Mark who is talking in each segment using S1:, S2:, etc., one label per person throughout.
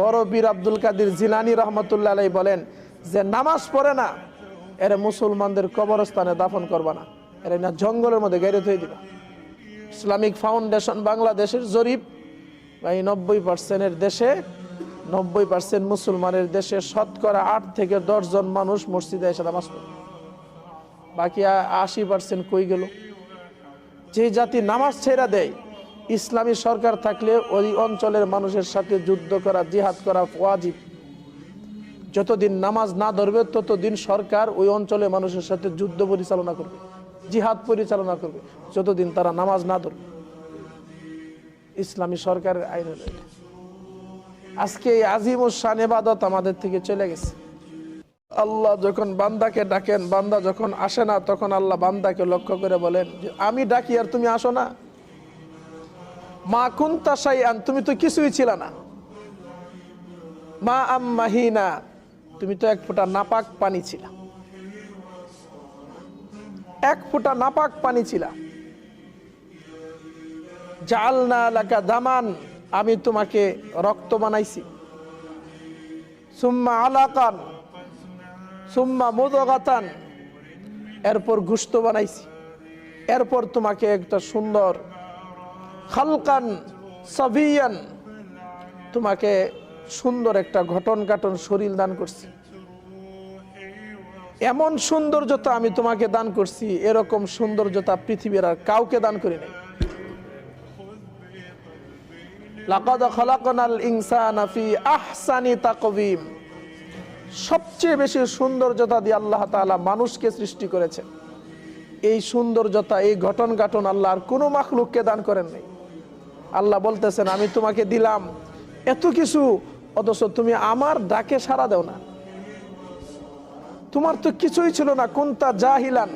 S1: বড় বীর আব্দুল কাদির জিলানি রহমতুল্লাহ আলাই বলেন যে নামাজ পড়ে না, এর মুসলমানদের কবরস্থানে দাফন করবা না, এর না জঙ্গলের মধ্যে গেড়ে থয়ে দিবা। ইসলামিক ফাউন্ডেশন বাংলাদেশের জরিপ এই নব্বই পার্সেন্টের দেশে, নব্বই পার্সেন্ট মুসলমানের দেশে শতকরা আট থেকে দশ জন মানুষ মসজিদে এসে নামাজ পড়ে। বাকি আশি পার্সেন্ট কই গেল? যে জাতি নামাজ ছেড়া দেয় ইসলামী সরকার থাকলে ওই অঞ্চলের মানুষের সাথে যুদ্ধ করা, জিহাদ করা ওয়াজিব। যতদিন নামাজ না ধরবে, ততদিন সরকার ওই অঞ্চলের মানুষের সাথে যুদ্ধ পরিচালনা করবে, জিহাদ পরিচালনা করবে, যতদিন তারা নামাজ না ধরবে। ইসলামী সরকারের আইন। আজকে এই আজিম শান এবাদত আমাদের থেকে চলে গেছে। আল্লাহ যখন বান্দাকে ডাকেন, বান্দা যখন আসে না, তখন আল্লাহ বান্দাকে লক্ষ্য করে বলেন যে, আমি ডাকি আর তুমি আসো না। মা কুন্তা তুমি তো কিছুই ছিল না। মা আম্মাহিনা, তুমি তো এক ফোঁটা নাপাক পানি ছিল। এক ফোঁটা নাপাক পানি ছিল। জালনা এলাকা দামান, আমি তোমাকে রক্ত বানাইছি। সুম্মা আলাকান, সুম্মা মুদগাতান, এরপর গুস্ত বানাইছি। এরপর তোমাকে একটা সুন্দর খালকান সাভিয়ান। তোমাকে সুন্দর একটা ঘটন কাটন শরীর দান করছি। এমন সৌন্দর্যতা আমি তোমাকে দান করছি, এরকম সৌন্দর্যতা পৃথিবীর আর কাউকে দান করি নাই। সবচেয়ে বেশি সৌন্দর্যতা দিয়ে আল্লাহ তাআলা মানুষকে সৃষ্টি করেছেন। এই সৌন্দর্যতা, এই ঘটন গাঠন আল্লাহ আর কোনো মাখলুককে দান করেন নাই। আল্লাহ বলতেছেন, আমি তোমাকে দিলাম এত কিছু, অথচ তুমি আমার ডাকে সাড়া দেও না। তোমার তো কিছুই ছিল না কোনটা জাহিলান,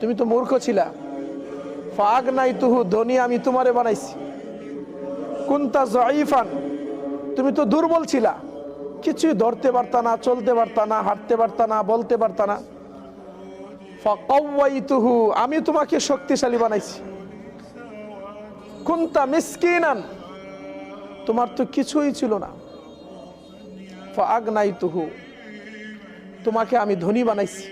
S1: তুমি তো মূর্খ ছিলা। ফাগ নাই তুহু ধনী আমি তোমারে বানাইছি। কুন্তা জয়ীফান, তুমি তো দুর্বল ছিলা। কিছুই ধরতে পারতা না, চলতে পারতা না, হাঁটতে পারতা না, বলতে পারতা না। আমি তোমাকে শক্তিশালী বানাইছি। কুন্তা মিসকিনান, তোমার তো কিছুই ছিল না। ফাগনাইতুহু তোমাকে আমি ধনী বানাইছি।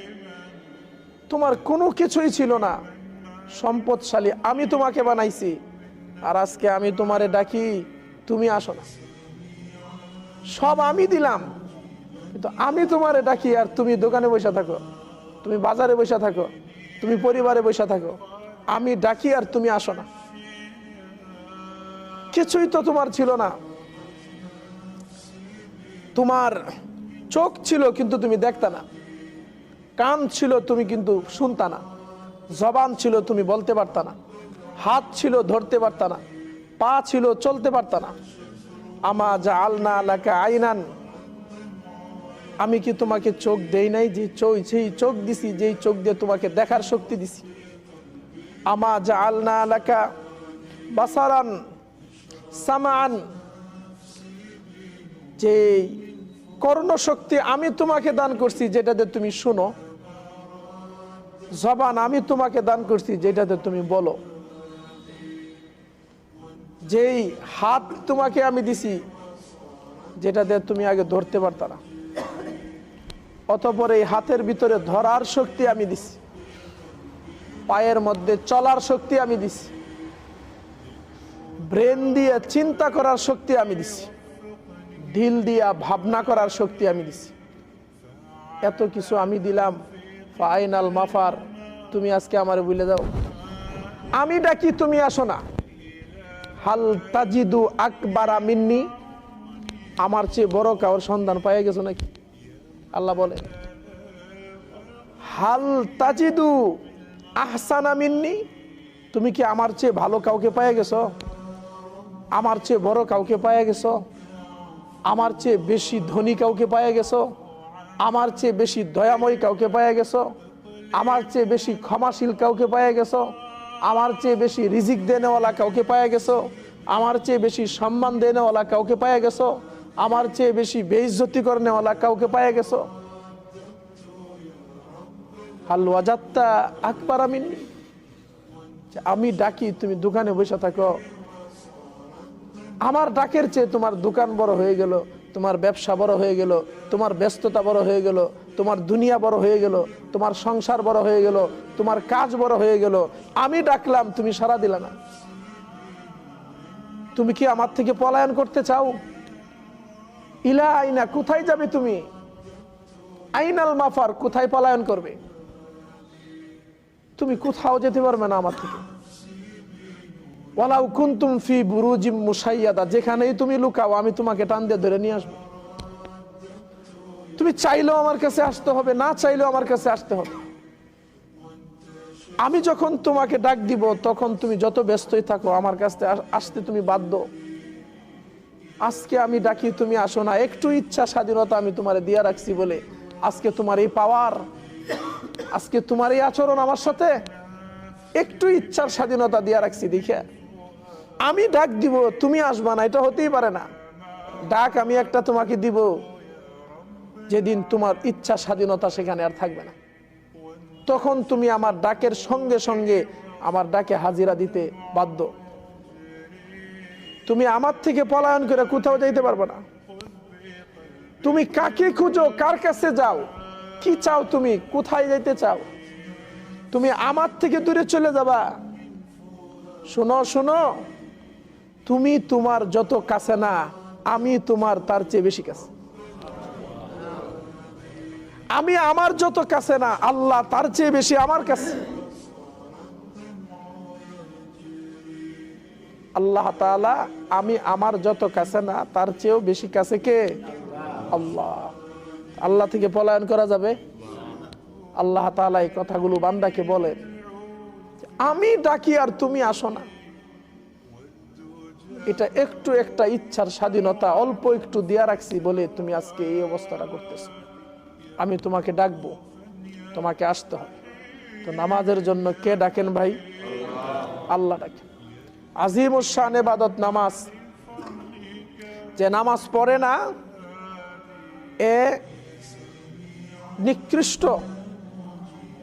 S1: তোমার কোনো কিছুই ছিল না। সম্পদশালী আমি তোমাকে বানাইছি। আর আজকে আমি তোমারে ডাকি, তুমি আসো না। সব আমি দিলাম, কিন্তু আমি তোমারে ডাকি আর তুমি দোকানে বসে থাকো, তুমি বাজারে বসে থাকো, তুমি পরিবারে বসে থাকো। আমি ডাকি আর তুমি আসো না। কিছুই তো তোমার ছিল না। তোমার চোখ ছিল কিন্তু তুমি দেখতা না। কান ছিল তুমি কিন্তু শুনতা না। জবান ছিল তুমি বলতে পারতা না। হাত ছিল ধরতে পারতা না। পা ছিল চলতে পারতা না। আমা যা আলনা আলাকা আইনান। আমি কি তোমাকে চোখ দেই নাই যে চোখ যেই চোখ দিছি, যেই চোখ দিয়ে তোমাকে দেখার শক্তি দিছি। আমা যা আলনা আলাকা বাসারান। সামান, যে কর্ণশক্তি আমি তোমাকে দান করছি যেটাতে তুমি শুনো। জবান আমি তোমাকে দান করছি যেটাতে তুমি বলো। যেই হাত তোমাকে আমি দিছি যেটাতে তুমি আগে ধরতে পারতা না। অতপর এই হাতের ভিতরে ধরার শক্তি আমি দিছি। পায়ের মধ্যে চলার শক্তি আমি দিছি। ব্রেন দিয়ে চিন্তা করার শক্তি আমি দিছি। ঢিল দিয়া ভাবনা করার শক্তি আমি দিছি। এত কিছু আমি দিলাম। ফাইনাল মাফার। তুমি আজকে আমার বলে যাও। আমি ডাকি, তুমি আসো না। হাল তাজিদু আকবারা মিন্নি। আমার চেয়ে বড় কাউর সন্ধান পাইয়া গেছো নাকি? আল্লাহ বলে, হাল তাজিদু আহসানা মিন্নি। তুমি কি আমার চেয়ে ভালো কাউকে পাইয়া গেছো? আমার চেয়ে বড় কাউকে পাইয়া গেছো? আমার চেয়ে বেশি ধনী কাউকে পাইয়া গেছো? আমার চেয়ে বেশি দয়াময়ী কাউকে পাইয়া গেছো? আমার চেয়ে বেশি ক্ষমাশীল কাউকে পাইয়া গেছো? আমার চেয়ে বেশি রিজিক দেনেওয়ালা কাউকে পাইয়া গেছ? আমার চেয়ে বেশি সম্মান দেনেওয়ালা কাউকে পাইয়া গেছো? আমার চেয়ে বেশি বেইজ্জতি করনেওয়ালা কাউকে পাইয়া গেছো? হাল ওয়াজাত্তা আকবার আমিন আমি ডাকি, তুমি দোকানে বসে থাকো। আমার ডাকের চেয়ে তোমার দোকান বড় হয়ে গেল, তোমার ব্যবসা বড় হয়ে গেল, তোমার ব্যস্ততা বড় হয়ে গেল, তোমার দুনিয়া বড় হয়ে গেল, তোমার সংসার বড় হয়ে গেল, তোমার কাজ বড় হয়ে গেল। আমি ডাকলাম, তুমি সারা দিলা না। তুমি কি আমার থেকে পলায়ন করতে চাও? ইলা আইনা, কোথায় যাবে তুমি? আইনাল মাফার, কোথায় পলায়ন করবে? তুমি কোথাও যেতে পারবে না আমার থেকে। ওয়ালাউ কুনতুম ফি যেখানেই তুমি লুকাও, আমি তোমাকে টান দিয়ে ধরে নিয়ে আসব। তুমি চাইলেও আমার কাছে আসতে হবে, না চাইলেও আমার কাছে আসতে হবে। আমি যখন তোমাকে ডাক দিব, তখন তুমি যত ব্যস্তই থাকো, আমার কাছে আসতে তুমি বাধ্য। আজকে আমি ডাকি, তুমি আসো না। একটু ইচ্ছা স্বাধীনতা আমি তোমার দিয়া রাখছি বলে। আজকে তোমার এই পাওয়ার, আজকে তোমার এই আচরণ আমার সাথে। একটু ইচ্ছার স্বাধীনতা দিয়া রাখছি, দেখে। আমি ডাক দিব, তুমি আসবা না, এটা হতেই পারে না। ডাক আমি একটা তোমাকে দিব, যেদিন তোমার ইচ্ছা স্বাধীনতা সেখানে আর থাকবে না। তখন তুমি আমার ডাকের সঙ্গে সঙ্গে আমার ডাকে হাজিরা দিতে বাধ্য। তুমি আমার থেকে পলায়ন করে কোথাও যাইতে পারবে না। তুমি কাকে খুঁজো, কার কাছে যাও, কি চাও তুমি, কোথায় যাইতে চাও? তুমি আমার থেকে দূরে চলে যাবা। শোনো শোনো তুমি তোমার যত কাছে না, আমি তোমার তার চেয়ে বেশি কাছে। আমি আমার যত কাছে না, আল্লাহ তার চেয়ে বেশি আমার কাছে। আল্লাহ আমি আমার যত কাছে না, তার চেয়েও বেশি কাছে কে? আল্লাহ। আল্লাহ থেকে পলায়ন করা যাবে? আল্লাহ তাআলা এই কথাগুলো বান্দাকে বলেন। আমি ডাকি আর তুমি আসো না। এটা একটু একটা ইচ্ছার স্বাধীনতা, অল্প একটু দিয়া রাখছি বলে তুমি আজকে এই অবস্থাটা করতেছ। আমি তোমাকে ডাকবো, তোমাকে আসতে হবে। তো নামাজের জন্য কে ডাকেন ভাই? আল্লাহ ডাকেন। আজিম উসান এবাদত নামাজ। যে নামাজ পড়ে না, এ নিকৃষ্ট,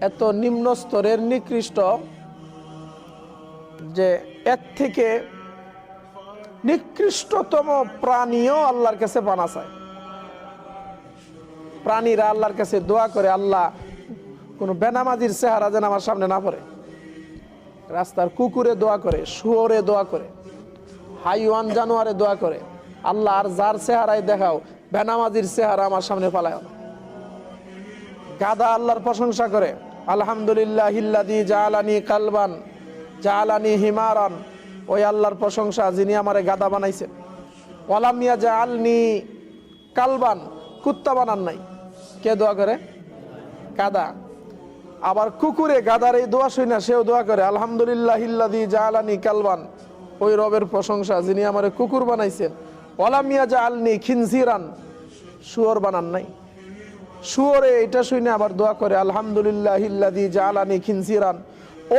S1: এত নিম্ন স্তরের নিকৃষ্ট যে এর থেকে নিকৃষ্টতম প্রাণীও আল্লাহর কাছে পানা চায়। প্রাণীরা আল্লাহর কাছে দোয়া করে, আল্লাহ কোনো বেনামাজির চেহারা যেন আমার সামনে না পড়ে। রাস্তার কুকুরে দোয়া করে, শুয়োরে দোয়া করে, হাইওয়ান জানোয়ারে দোয়া করে, আল্লাহ আর যার চেহারায় দেখাও, বেনামাজির চেহারা আমার সামনে পালায় গাদা আল্লাহর প্রশংসা করে আলহামদুলিল্লাহ হিল্লাদি জালানি কালবান জালানি হিমারান ওই আল্লাহর প্রশংসা যিনি আমারে গাদা বানাইছেন। ওয়ালামিয়া জালনি কালবান, কুত্তা বানান নাই। কে দোয়া করে? কাদা আবার কুকুরে গাদার এই দোয়া শুই না, সেও দোয়া করে আলহামদুলিল্লাহ হিল্লাদি জালানি কালবান। ওই রবের প্রশংসা যিনি আমারে কুকুর বানাইছেন। ওয়ালামিয়া জালনি খিনজিরান, শুয়োর বানান নাই। শুয়োরে এটা শুনে আবার দোয়া করে আলহামদুলিল্লাহ হিল্লাদি জালানি খিনজিরান।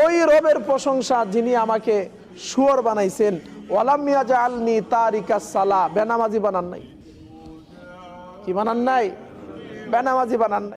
S1: ওই রবের প্রশংসা যিনি আমাকে শুয়োর বানাইছেন। ওয়ালামিয়া জালনি তারিকা সালা বেনামাজি বানান নাই। কি বানান নাই? বেনামাজি বানান নাই।